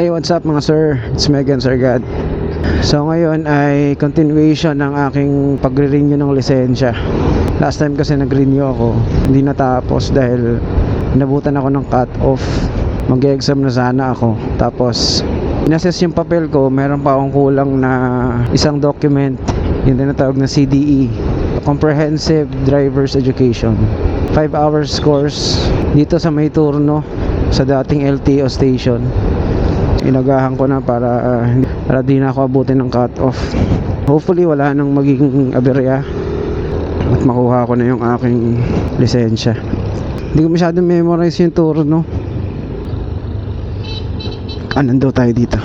Hey, what's up mga sir? It's Megan Sargad. So ngayon ay continuation ng aking pagre-renew ng lisensya. Last time kasi nag-renew ako, hindi natapos dahil nabutan ako ng cut-off. Mag-exam na sana ako. Tapos, inassess yung papel ko, meron pa akong kulang na isang document, yung tinatawag na CDE, Comprehensive Driver's Education. 5 hours course dito sa may turno sa dating LTO station inagahan ko na para uh, para di na ako abutin ng cut off. Hopefully wala nang magiging aberya at makuha ko na yung aking lisensya. Hindi ko masyadong memorize yung turno ah nando tayo dito.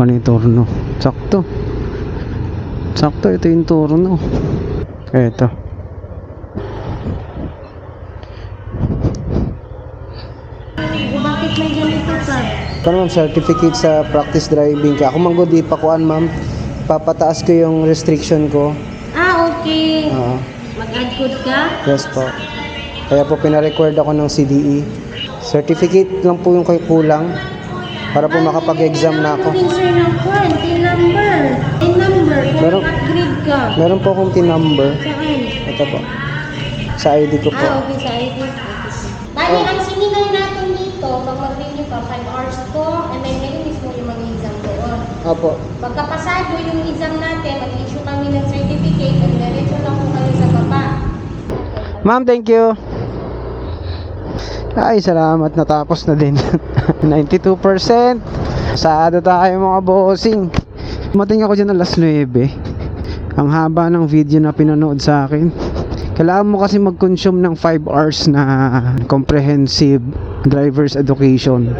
Ano yung turno sakto. Sakto ito yung turno eto may ganito ka? Kano ma'am, certificate sa practice driving ka. Ako manggo di pa kuan ma'am. Papataas ko yung restriction ko. Ah, okay. Oo. Mag-add code ka? yes po. Kaya po pina-record ako ng CDE. Certificate lang po yung kay kulang para po makapag-exam na ako. Din sir ng kwan? Tin number. Tin number. Kung Meron- upgrade ka. Meron po akong T-number. Saan? Ito po. Sa ID ko po. Ah, okay. Sa ID. Bali, ang sininay natin dito, pag mag-renew ka, 5 hours to, and then ngayon mismo yung mag-exam doon. Opo. Pagkapasado yung exam natin, mag-issue kami ng certificate, and diretso lang po kayo sa baba. Ma'am, thank you. Ay, salamat. Natapos na din. 92%. Saado tayo mga bossing. Mating ako dyan alas 9. Ang haba ng video na pinanood sa akin. Kailangan mo kasi mag-consume ng 5 hours na comprehensive driver's education.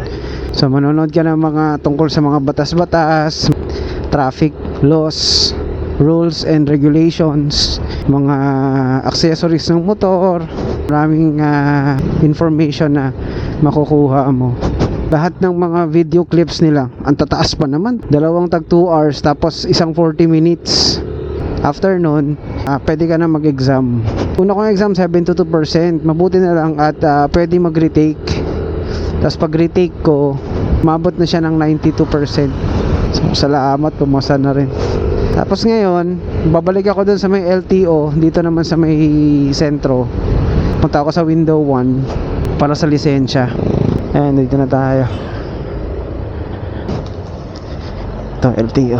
So manonood ka ng mga tungkol sa mga batas-batas, traffic laws, rules and regulations, mga accessories ng motor, maraming ah, information na makukuha mo. Lahat ng mga video clips nila, ang tataas pa naman. Dalawang tag 2 hours tapos isang 40 minutes. After nun, ah, pwede ka na mag-exam. Una kong exam 72%, mabuti na lang at ah, pwede mag-retake. Tapos pag retake ko, mabot na siya ng 92%. So, salamat, pumasa na rin. Tapos ngayon, babalik ako dun sa may LTO, dito naman sa may sentro. Punta ako sa window 1 para sa lisensya. Ayan, dito na tayo. Ito, LTO.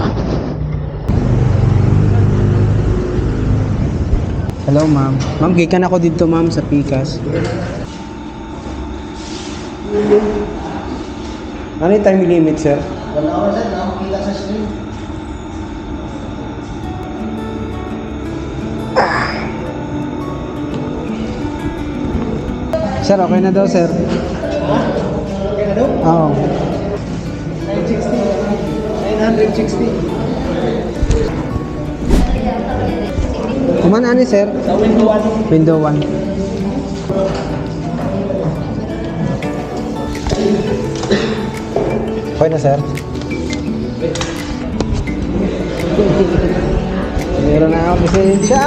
Hello, ma'am. Ma'am, gikan ako dito, ma'am, sa Pikas. Ano yung time limit, sir? Sir, okay na daw, sir. Oo. 960. Kumana ni, sir? Sa window 1. Window 1. Okay na, sir? Meron na ako lisensya.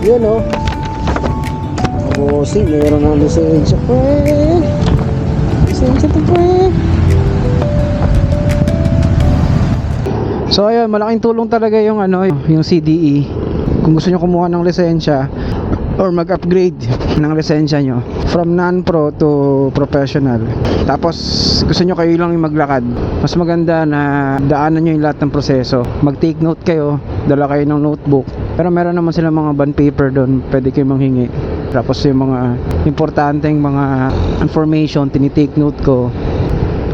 Yun, oh. Bossing, meron na ako lisensya. Pwe. Lisensya to, pwe. So ayun, malaking tulong talaga yung ano, yung CDE. Kung gusto niyo kumuha ng lisensya or mag-upgrade ng lisensya nyo from non-pro to professional. Tapos gusto niyo kayo lang maglakad. Mas maganda na daanan niyo yung lahat ng proseso. Mag-take note kayo, dala kayo ng notebook. Pero meron naman sila mga bond paper doon, pwede kayo manghingi. Tapos yung mga importanteng mga information, tinitake note ko,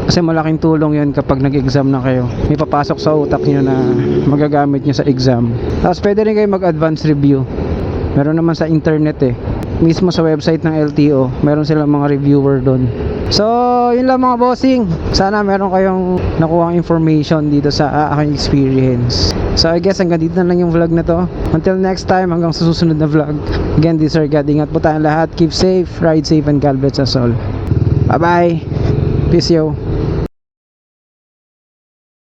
kasi malaking tulong yun kapag nag-exam na kayo. May papasok sa utak nyo na magagamit nyo sa exam. Tapos pwede rin kayo mag-advance review. Meron naman sa internet eh. Mismo sa website ng LTO, meron silang mga reviewer doon. So, yun lang mga bossing. Sana meron kayong nakuha information dito sa ah, aking experience. So, I guess hanggang dito na lang yung vlog na to. Until next time, hanggang sa susunod na vlog. Again, this is Sir God. Ingat po tayong lahat. Keep safe, ride safe, and God bless us all. Bye-bye. Peace yo.